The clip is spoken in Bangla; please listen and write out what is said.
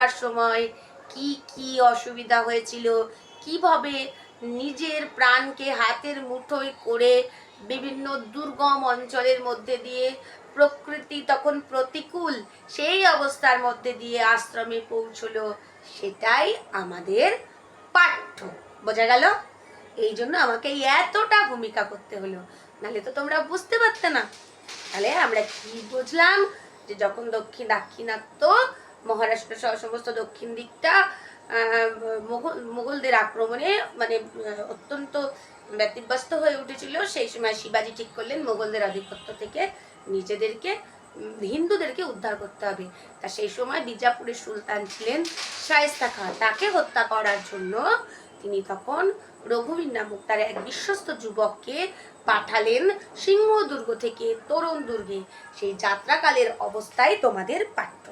সময় কি কি অসুবিধা হয়েছিল? কীভাবে নিজের প্রাণকে হাতের মুঠোয় করে বিভিন্ন দুর্গম অঞ্চলের মধ্যে দিয়ে প্রকৃতি তখন প্রতিকূল সেই অবস্থার মধ্যে দিয়ে আশ্রমে পৌঁছলো, সেটাই আমাদের পাঠ্য। বোঝা গেল? এই জন্য আমাকে এতটা ভূমিকা করতে হলো। নাহলে তো তোমরা বুঝতে পারতে না। তাহলে আমরা কি বুঝলাম যে যখন দক্ষিণ দাক্ষিণাত্য মহারাষ্ট্র সহ সমস্ত দক্ষিণ দিকটা আহ, মোগল মোগলদের আক্রমণে মানে অত্যন্ত ব্যতিব্যস্ত হয়ে উঠেছিল। সেই সময় শিবাজি ঠিক করলেন মোগলদের আধিপত্য থেকে নিজেদেরকে হিন্দুদেরকে উদ্ধার করতে হবে। তা সেই সময় বিজাপুরের সুলতান ছিলেন শায়েস্তা খান। তাকে হত্যা করার জন্য তিনি তখন রঘুবীর নামক তার এক বিশ্বস্ত যুবককে পাঠালেন সিংহ দুর্গ থেকে তরুণ দুর্গে। সেই যাত্রাকালের অবস্থায় তোমাদের পাঠ্য